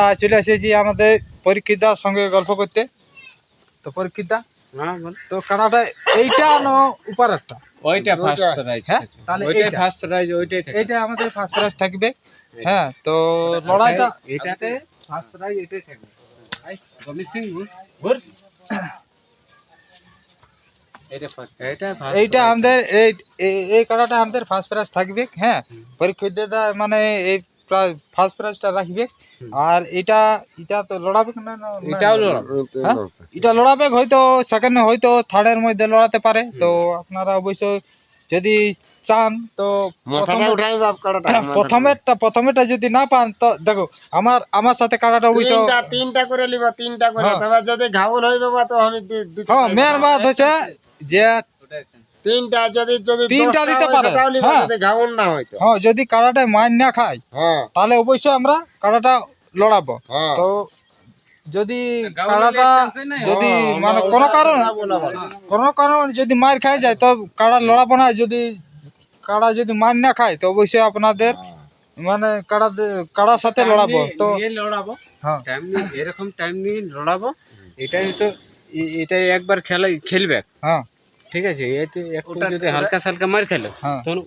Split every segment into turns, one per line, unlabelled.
আমরা চলে এসেছি আমাদের পরীক্ষিতার সঙ্গে গল্প করতে। তো পরীক্ষিতা
হ্যাঁ বল।
তো কানাটা এইটা না উপর একটা।
ওইটা ফার্স্ট। প্রাইজ
হ্যাঁ তাহলে
ওইটাই ফার্স্ট প্রাইজ ওইটাই থাকে
এইটা আমাদের ফার্স্ট প্রাইজ থাকবে। হ্যাঁ তো লড়াইটা
এটাতে ফার্স্ট প্রাইজ এটাই থাকবে। আই গমি সিং ঘুর এটা এটা
এইটা আমাদের এই এই- এই কানাটা আমাদের ফার্স্ট প্রাইজ থাকবে। হ্যাঁ পরীক্ষিতা মানে এই ফার্স্ট প্রাইজটা রাখবে। আর এটা এটা তো লড়াবে না না-
এটাও লড়াবো।
হ্যাঁ? এটা লড়াবে হয়তো সেকেন্ড হয়তো থার্ডের মধ্যে লড়াতে পারে। তো আপনারা অবশ্যই যদি চান তো হ্যাঁ, প্রথমেরটা প্রথমেটা যদি না পান তো দেখো আমার আমার সাথে কাটাটা অবশ্য
তিনটা করে লিবা তিনটা করে।
হ্যাঁ।
যদি ঘাউল হইবে তো আমি
হ্যাঁ
না।
বাত হচ্ছে যে
তিনটা যদি যদি
তিনটা
হয়,
পারে।
লিবা
হ্যাঁ।
যদি ঘাউল না হয়তো।
হ্যাঁ যদি মাইন না খায়
হ্যাঁ।
তাহলে অবশ্যই আমরা কাটাটা লড়াবো।
হ্যাঁ।
তো যদি কাটাটা যদি
হ্যাঁ,
মানে কোনো কারণ কোনো কারণ যদি মার খায় যায় তো কাড়া লড়াবো না। যদি কাড়া যদি মার না খায় তো অবশ্যই আপনাদের মানে কাড়া কাড়ার সাথে লড়াবো। তো
লড়াবো।
হ্যাঁ।
টাইম নিয়ে এরকম টাইম নিয়ে লড়াবো। এটাই তো এটাই একবার খেলা খেলবে।
হ্যাঁ।
ঠিক আছে এতে একটু যদি হালকা সালকা মার খেলো
হ্যাঁ।
তখন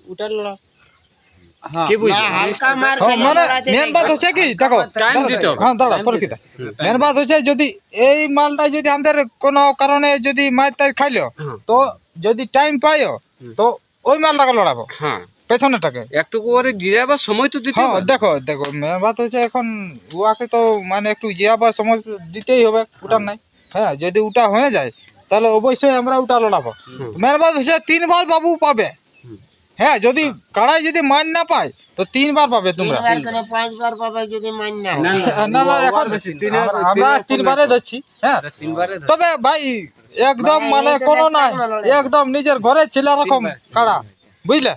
হ্যাঁ
কি বুঝলি?
হালকা মার
মানে মেন
যাই।
হচ্ছে কি? দেখো
Time দিতে হবে।
হ্যাঁ দাঁড়া। মেন হচ্ছে যদি এই মালটা যদি আমাদের কোনো কারণে যদি মার তার খাইলো। তো যদি টাইম পাইও তো ওই মালটাকে লড়াবো।
হ্যাঁ।
পেছনেরটাকে।
একটু করে জিরাবার সময় তো দিতে
হ্যাঁ
হবে।
দেখো দেখো মেন বাত হচ্ছে এখন উয়াকে তো মানে একটু জিরাবার সময় দিতেই হবে ওটার নাই। হ্যাঁ যদি ওটা হয়ে যায় তাহলে অবশ্যই আমরা ওটা লড়াবো। মেন বাত হচ্ছে তিনবার বাবু পাবে। হ্যাঁ যদি কাড়াই যদি মান না পায় তো তিনবার পাবে তোমরা।
পাঁচবার পাবে যদি মান্য না
না,
এখন আমরা- আমরা তিনবারে ধরছি হ্যাঁ। তবে ভাই একদম মানে কোনো নাই।
না
একদম নিজের ঘরে ছেলে রকম। কাড়া বুঝলে?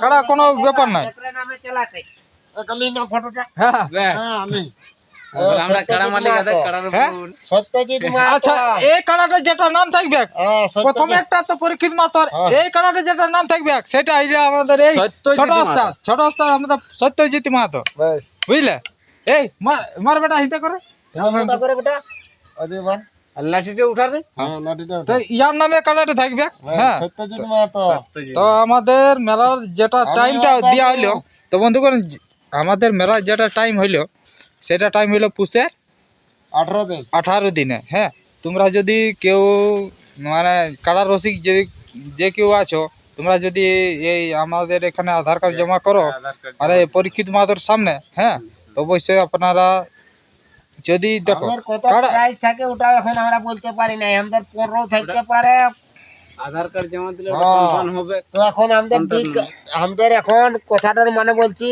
কাড়া কোনো ব্যাপার নাই।
একরে নামে চালাতে। এ খালি না ফটোটা?
হ্যাঁ।
হ্যাঁ। আমি।
এবার আমরা
সত্যজিৎ
কাড়া মালিক
মাহাতো।
কাড়ার
হ্যাঁ?
সত্যজিৎ
আচ্ছা এই কাড়াটা যেটা নাম থাকবে?
হ্যাঁ,
প্রথমে একটা তো পরীক্ষিত মাতর
হ্যাঁ।
এই কাড়াটা যেটা নাম থাকবে? সেটা আমাদের এই ছোট। ছোট আমাদের সত্যজিৎ মাহাতো। বুঝলে? এই মার মার বেটা হিতে করে।
করে বেটা। ওদের বার।
লাঠিটা উঠা দে
হ্যাঁ,
তো ইয়ার নামে থাকবে?
হ্যাঁ,
হ্যাঁ। তো আমাদের মেলার যেটা টাইমটা দেওয়া হইল তো বন্ধুগণ আমাদের মেলার যেটা টাইম হইল সেটা টাইম হইল পুষের
আঠারো দিন।
আঠারো দিনে হ্যাঁ। তোমরা যদি কেউ মানে কাড়া রসিক যদি যে কেউ আছো তোমরা যদি এই আমাদের এখানে আধার কার্ড জমা করো আরে পরীক্ষিত মাদর সামনে হ্যাঁ তো অবশ্যই আপনারা যদি দেখো
আমাদের কত
কাড়া-
প্রাইস থাকে ওটা এখন আমরা বলতে পারি না আমাদের পনেরো থাকতে পারে।
আধার কার্ড জমা দিলে
হ্যাঁ।
কনফার্ম হবে।
তো এখন আমাদের ঠিক আমাদের এখন কথাটার মানে বলছি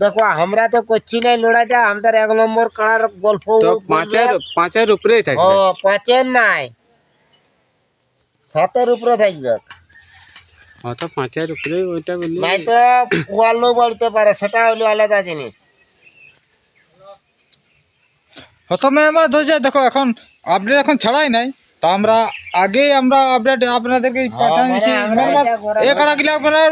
দেখো আমরা তো করছি না লড়াইটা আমাদের এক নম্বর কাড়ার গল্প
পাঁচের পাঁচের উপরেই
ও পাঁচের নাই। সাতের উপরে থাকবে।
হ্যাঁ পাঁচের উপরেই ওইটা বলি
নাই তো ওয়ালো বাড়তে পারে সেটা হলো আলাদা জিনিস।
প্রথমে আমরা ধরছে দেখো এখন আপডেট এখন ছাড়াই নাই। তো আমরা আগে আমরা আপডেট আপনাদেরকে পাঠাইছি।
মানে এটা
এই কাড়াগুলো আপনার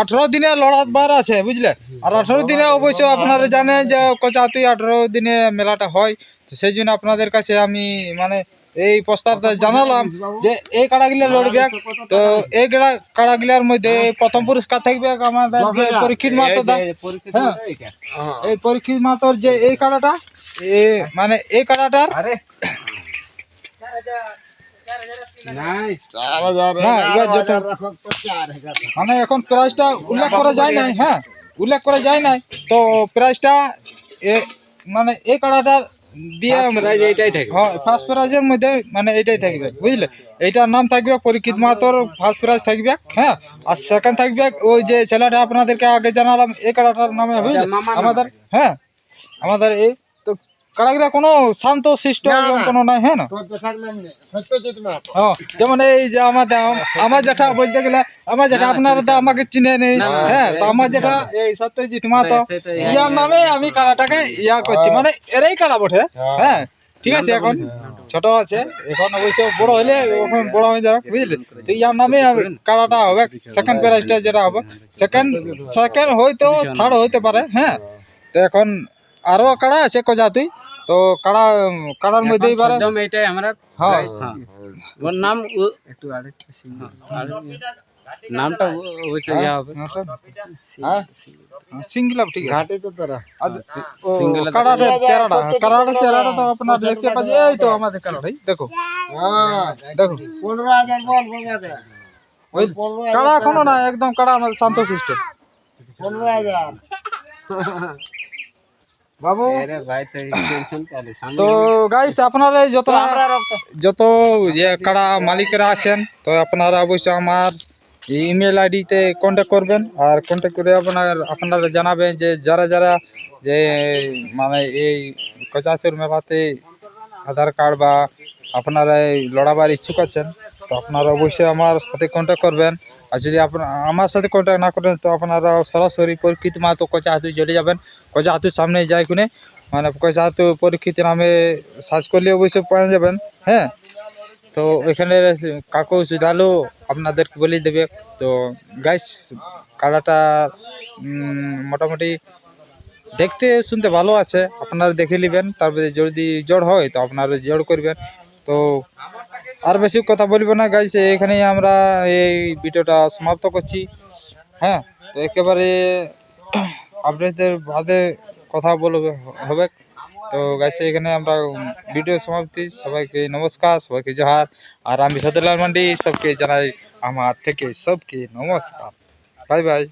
আঠারো দিনে লড়াবার আছে বুঝলে? আর আঠারো দিনে অবশ্যই আপনারা জানেন যে কচাতুই আঠারো দিনে মেলাটা হয়। তো সেই জন্য আপনাদের কাছে আমি মানে এই প্রস্তাবটা জানালাম যে এই কাড়াগুলো লড়বে। তো এই কাড়া কাড়াগুলার মধ্যে প্রথম পুরস্কার থাকবে আমাদের যে পরীক্ষিত মাতো দা। হ্যাঁ। এই পরীক্ষিত মাতর যে এই কাড়াটা মানে এই কাড়াটার মানে এখন প্রাইসটা উল্লেখ করা যায় নাই হ্যাঁ উল্লেখ করা যায় নাই। তো প্রাইসটা এ মানে এই কাড়াটার দিয়ে হ্যাঁ ফার্স্ট প্রাইজের মধ্যে মানে এইটাই থাকবে বুঝলে? এইটার নাম থাকবে পরীক্ষিত মাহাতোর ফার্স্ট প্রাইজ থাকবে হ্যাঁ? আর সেকেন্ড থাকবে ওই যে ছেলেটা আপনাদেরকে আগে জানালাম এই কাড়াটার নামে বুঝলে? আমাদের হ্যাঁ আমাদের এই কাড়াগুলা কোনো শান্ত শিষ্ট। কোনো নাই হ্যাঁ না? যেমন এই যে আমাদের আমার যেটা বলতে গেলে আমার যেটা আপনারা তো আমাকে চিনে নেই হ্যাঁ তো আমার যেটা এই সত্যজিৎ
সেটাই।
ইয়ার নামে আমি কাড়াটাকে ইয়া করছি মানে এরাই কাড়া বটে হ্যাঁ। ঠিক আছে এখন ছোট আছে এখন অবশ্য বড় হলে এখন বড় হয়ে যাবে বুঝলে? তো ইয়ার নামে কাড়াটা হবে সেকেন্ড প্রাইজটা যেটা হবে। সেকেন্ড সেকেন্ড হয়তো থার্ড হইতে পারে হ্যাঁ। তো এখন আরও কাড়া আছে কজাতুই তো কাড়া কাড়ার মধ্যে এবারে
সদ্যম এইটাই আমরা
হ্যাঁ।
প্রাইস, হ্যাঁ। ওর নাম একটু আরেকটু নামটা অবশ্য ইয়া হবে।
হ্যাঁ।
সিঙ্গল আপ ঠিক
ঘাটে তো তোরা।
চেহারাটা
সবকে
কাড়াটা
দেখতে
চেহারাটা তো। আপনার দেখতে পাচ্ছি। এই তো আমাদের কাড়াটাই দেখো।
হ্যাঁ
দেখো।
পনেরো হাজার বল বাবাকে
ওই
হাজার
এখনও না একদম কাড়া আমাদের শান্ত সিস্টেম।
পনেরো হাজার।
বাবু?
তো টেনশন তাহলে সামনে
তো গাইস আপনারা যত যত যে কাড়া মালিকেরা আছেন তো আপনারা অবশ্যই আমার ইমেল আইডিতে কন্ট্যাক্ট করবেন। আর কন্ট্যাক্ট করে আপনার আপনারা জানাবেন যে যারা যারা যে মানে এই কচাচুর মেলাতে আধার কার্ড বা আপনারা এই লড়াবার ইচ্ছুক আছেন তো আপনারা অবশ্যই আমার সাথে কন্ট্যাক্ট করবেন। আর যদি আপনার আমার সাথে কন্ট্যাক্ট না করেন, তো আপনারা সরাসরি পরীক্ষিত মাহাতো কচা হাতু চলে যাবেন। কচা হাতুর সামনে যাই কোনে মানে কচা হাতু পরীক্ষিত নামে সার্চ করলে অবশ্যই পাওয়া যাবেন হ্যাঁ? তো এখানে কাকু সুদালু আপনাদেরকে বলে দেবে। তো গাইস কালাটা মোটামুটি দেখতে, শুনতে ভালো আছে। আপনারা দেখে নেবেন, তারপরে যদি জড় হয়, তো আপনারা জড় করবেন। তো আর বেশি কথা বলব না গাইস এখানেই আমরা এই ভিডিওটা সমাপ্ত করছি। হ্যাঁ তো একেবারে আপনাদের বাদে কথা বলবে হবে। তো গাইস এখানে আমরা ভিডিও সমাপ্তি। সবাইকে নমস্কার, সবাইকে জোহার। আর আমি সদুল্লাল মান্ডি, সবকে জানাই আমার থেকে সবকে নমস্কার। Bye bye.